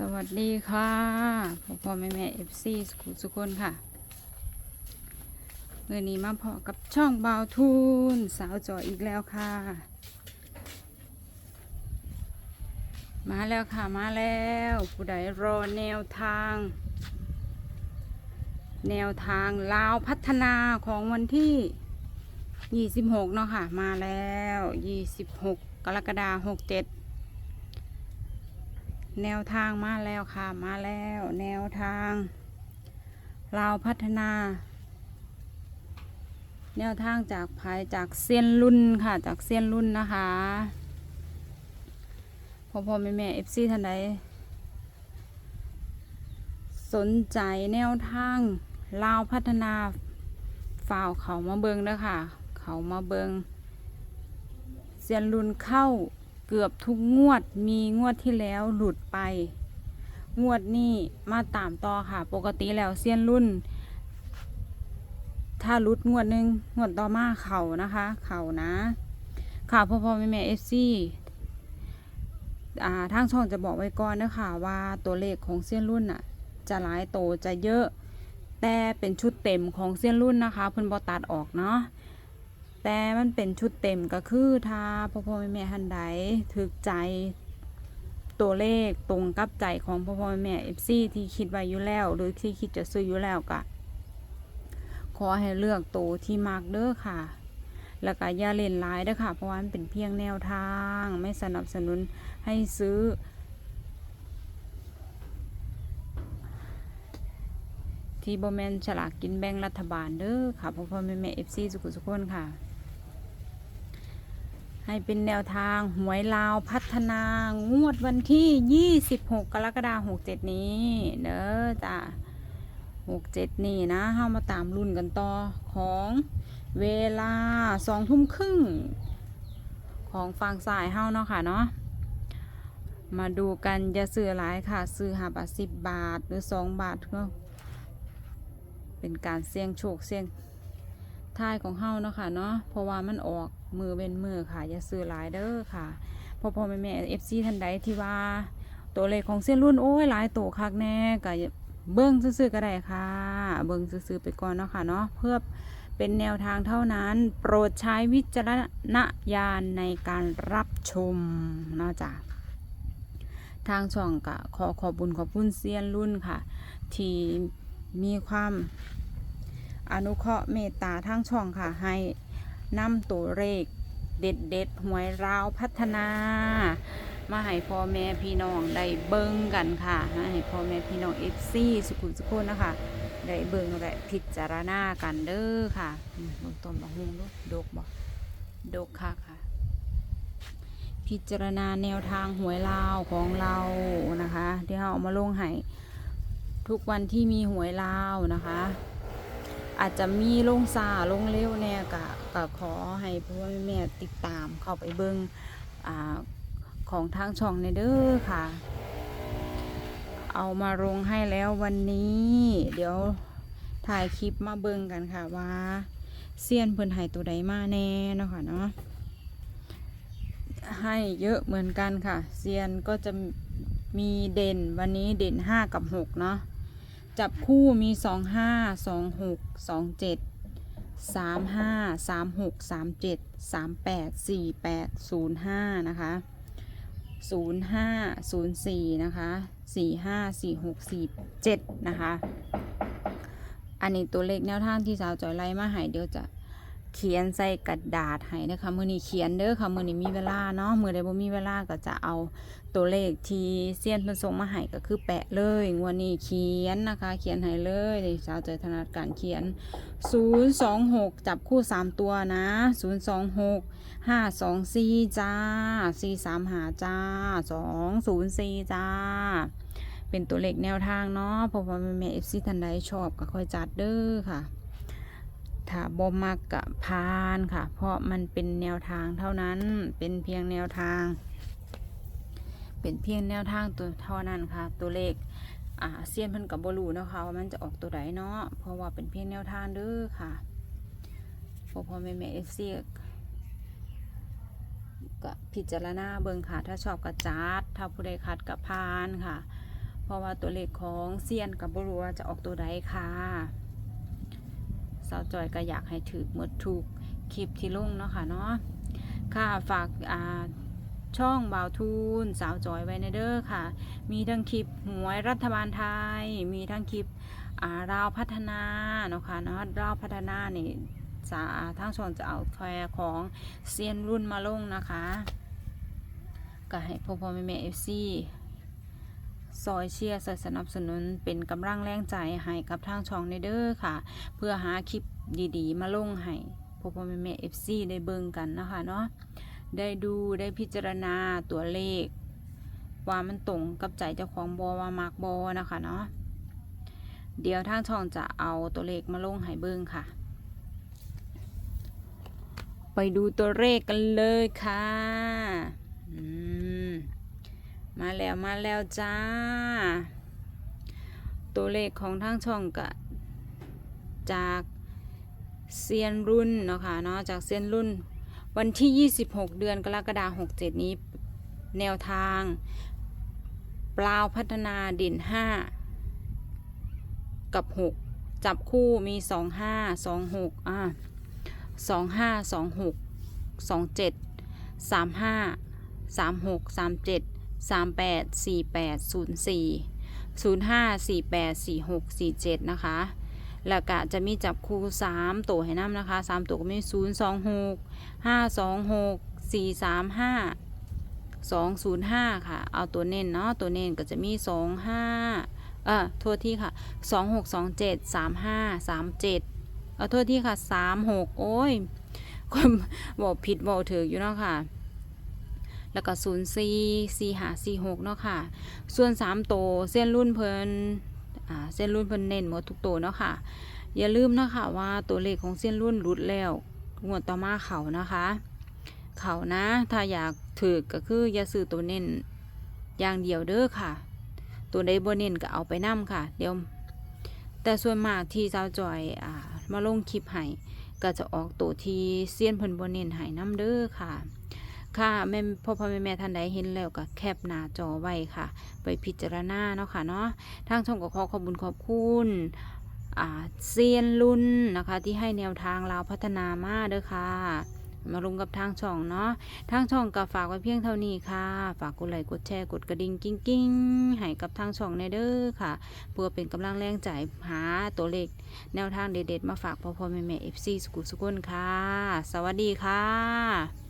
สวัสดีค่ะพ่อพ่อแม่แม่เอฟซีสุขุสุคนค่ะเมื่อนี้มาพอกับช่องบาวทูนสาวจอยอีกแล้วค่ะ มาแล้วค่ะมาแล้วผู้ใดรอแนวทาง แนวทางลาวพัฒนาของวันที่ 26 เนาะค่ะ มาแล้ว 26 กรกฎาคม67 แนวทางมาแล้วค่ะมาแล้วแนวทางลาวพัฒนา แนวทางจากภายจากเซียนรุ่นค่ะ จากเซียนรุ่นนะคะพ่อพ่อแม่แม่เอฟซีท่านใดสนใจแนวทางลาวพัฒนาฝ่าวเขามาเบิงเด้อค่ะ เขามาเบิงเซียนรุ่นเข้า เกือบทุกงวดมีงวดที่แล้วหลุดไป งวดนี้มาตามต่อค่ะ ปกติแล้วเซียนรุ่น ถ้าหลุดงวดหนึ่งงวดต่อมาเข่านะคะ เข่านะ ค่ะพ่อพ่อแม่แม่เอฟซีอ่าทางช่องจะบอกไว้ก่อนนะคะว่าตัวเลขของเซียนรุ่นอะ จะหลายโตจะเยอะ แต่เป็นชุดเต็มของเซียนรุ่นนะคะเพิ่นบอตัดออกเนาะ แต่มันเป็นชุดเต็มก็คือถ้าพ่อพ่อแม่แม่ท่านใดถึกใจตัวเลขตรงกับใจของพ่อพ่อแม่แม่เอฟซีที่คิดไว้อยู่แล้ว หรือที่คิดจะซื้ออยู่แล้วก็ขอให้เลือกตัวที่มักเด้อค่ะ แล้วก็อย่าเล่นร้ายเด้อค่ะ เพราะว่ามันเป็นเพียงแนวทาง ไม่สนับสนุนให้ซื้อ ที่บแมนฉลากกินแบ่งรัฐบาลเด้อค่ะพ่อพ่อแม่แม่เอฟซีสุขุสุขคนค่ะ ให้เป็นแนวทางหวยลาวพัฒนางวดวันที่ 26 กรกฎาคม67 นี้เด้อจ้า67 นี่นะเฮามาตามรุ่นกันต่อของเวลา2ทุ่มครึ่งของฝั่งซ้ายเฮาเนาะค่ะเนาะมาดูกันจะซื้อหลายค่ะ ซื้อหาบาท10บาทหรือ2บาทก็เป็นการเสี่ยงโชคเสี่ยง ท้ายของเฮาเนาะค่ะเนาะเพราะว่ามันออกมือเป็นมือค่ะ อย่าซื้อหลายเด้อค่ะพอพอแม่แม่เอฟซีท่านใดที่ว่า ตัวเลขของเส้นรุ่นโอ้ยหลายตัวคักแน่ก็เบิ้งซื้อๆก็ได้ค่ะ เบิ้งซื้อๆไปก่อนเนาะค่ะเนาะเพื่อเป็นแนวทางเท่านั้น โปรดใช้วิจารณญาณในการรับชมนาะจ้ะทางช่องก็ขอขอบบุญขอบคุณเซียนรุ่นค่ะ ที่มีความ อนุเคราะห์เมตตาทางช่องค่ะ ให้นำตัวเลขเด็ดเด็ดๆหวยราวพัฒนา มาให้พ่อแม่พี่น้องได้เบิ่งกันค่ะมาให้พ่อแม่พี่น้องเอฟซีสุขุมสุขุนนะคะได้เบิ่งและพิจารณากันเด้อค่ะอืมเบิ่งต้นบะฮุงลูกดกบ่ดกค่ะค่ะ พิจารณาแนวทางหวยลาวของเรานะคะที่เราเอามาลงให้ทุกวันที่มีหวยลาวนะคะ อาจจะมีลงซาลงเร็วเนี่ยกะกะขอให้พ่อแม่ติดตามเข้าไปเบิงอาของทางช่องในเด้อค่ะ เอามาลงให้แล้ววันนี้ เดี๋ยวถ่ายคลิปมาเบิงกันค่ะว่าเซียนเพิ่นให้ตัวใดมาแน่เนาะค่ะเนาะให้เยอะเหมือนกันค่ะเซียนก็จะมีเด่นวันนี้เด่นห้ากับหกเนาะ จับคู่มีสองห้าสองหกสองเจ็ดสามห้าสามหกสามเจ็ดสามแปดสี่แปดศูนย์ห้านะคะศูนย์ห้าศูนย์สี่นะคะสี่ห้าสี่หกสี่เจ็ดนะคะ อันนี้ตัวเลขแนวทางที่สาวจอยไล่มาหายเดี๋ยวจะ เขียนใส่กระดาษให้นะคะมือนี้เขียนเด้อค่ะมือนี้มีเวลาเนาะมือใดบ่มีเวลาก็จะเอาตัวเลขที่เซียนเพิ่นส่งมาให้ก็คือแปะเลยงวดนี้เขียนนะคะ เขียนให้เลยนี่สาวใจถนัดการเขียน 026 จับคู่ 3 ตัวนะ 026 524 จ้า 43หาจ้า 204 จ้าเป็นตัวเลขแนวทางเนาะพราะว่าแม่แม่เอฟซีทันใดชอบก็ค่อยจัดเด้อค่ะ ถ้าบ่มักกะพานค่ะ เพราะมันเป็นแนวทางเท่านั้นเป็นเพียงแนวทาง เป็นเพียงแนวทางตัวเท่านั้นค่ะ ตัวเลขอ่าเซียนเพิ่นกับบรูเนาะค่ะว่ามันจะออกตัวใดเนาะเพราะว่าเป็นเพียงแนวทางเด้อค่ะพ่อพ่อแม่แม่เอฟซีก็พิจารณาเบิ่งค่ะ ถ้าชอบกระจัดถ้าผู้ใดขัดกับพานค่ะ เพราะว่าตัวเลขของเซียนกับบรู้ว่าจะออกตัวใดค่ะ สาวจอยก็อยากให้ถือหมดถูกคลิปที่ลงเนาะค่ะเนาะค่ะฝากอ่าช่องบ่าวทูนสาวจอยไว้ในเด้อค่ะ มีทั้งคลิปหวยรัฐบาลไทย มีทั้งคลิปอ่าราวพัฒนาเนาะค่ะเนาะราวพัฒนานี่สาทางช่องจะเอาแควของเซียนรุ่นมาลงนะคะก็ให้พ่อพ่อแม่แม่เอฟซี ซอยเชียร์สนับสนุนเป็นกำลังแรงใจให้กับทางช่องในเด้อค่ะ เพื่อหาคลิปดีๆ มาลงให้พ่อพ่อแม่แม่เอฟซีได้เบิ่งกันนะคะเนาะได้ดูได้พิจารณาตัวเลข ว่ามันตรงกับใจเจ้าของบอว่ามากบอนะคะเนาะเดี๋ยวทางช่องจะเอาตัวเลขมาลงให้เบิ่งค่ะ ไปดูตัวเลขกันเลยค่ะ อืม มาแล้วมาแล้วจ้า ตัวเลขของทางช่องก็จากเซียนรุ่นเนาะค่ะเนาะจากเซียนรุ่น วันที่ 26 เดือนกรกฎาคม67 นี้แนวทาง ปลาวพัฒนาเด่น 5 กับ 6 จับคู่มี 25 26อ่า25 26 27 35สา มหกสามเจ็ดสามแปดสี่แปดศูนย์สี่ศูนย์ห้าสี่แปดสี่หกสี่เจ็ดนะคะ แล้วก็จะมีจับคู่สามตัวให้น้ำนะคะสามตัวก็มีศูนย์สองหกห้าสองหกสี่สามห้าสองศูนย์ห้าค่ะ เอาตัวเน้นเนาะ ตัวเน้นก็จะมีสองห้าเอ่อโทษที่ค่ะสองหกสองเจ็ดสามห้าสามเจ็ดเอาโทษที่ค่ะสามหกโอ้ยคนบอกผิดบอกถืออยู่เนาะค่ะ แล้วก็ศูนย์สี่สี่หาสี่หกเนาะค่ะ ส่วนสามโตวเส้นรุ่นเพิ่นอ่าเส้นรุ่นเพิ่นเน้นหมดทุกตัวเนาะค่ะ อย่าลืมนะคะว่าตัวเลขของเส้นรุ่นรุดแล้วงวดต่อมาเขานะคะ เขานะ ถ้าอยากถือก็คืออย่าซื้อตัวเน้นอย่างเดียวเด้อค่ะ ตัวใดบ่เน้นก็เอาไปนํค่ะ เดี๋ยวแต่ส่วนมากที่สาวจอยอ่ามาลงคลิปให้ก็จะออกตัวที่เซียนเพิ่นบ่เน้นให้นํเด้อค่ะ ค่ะแม่พ่อพ่อแม่แม่ท่านใดเห็นแล้วก็แคปหน้าจอไว้ค่ะ ไปพิจารณาเนาะค่ะเนาะทางช่องก็ขอขอบคุญขอบคุณอ่าเซียนรุ่นนะคะที่ให้แนวทางเราพัฒนามาเด้อค่ะ มาลงกับทางช่องเนาะทางช่องก็ฝากไว้เพียงเท่านี้ค่ะ ฝากกดไลค์กดแชร์กดกระดิ่งกิ้งกิ้งๆให้กับทางช่องในเด้อค่ะ เพื่อเป็นกำลังแรงใจหาตัวเลขแนวทางเด็ดๆ มาฝากพ่อพ่อแม่แม่เอฟซีสกุลสุกุลค่ะ สวัสดีค่ะ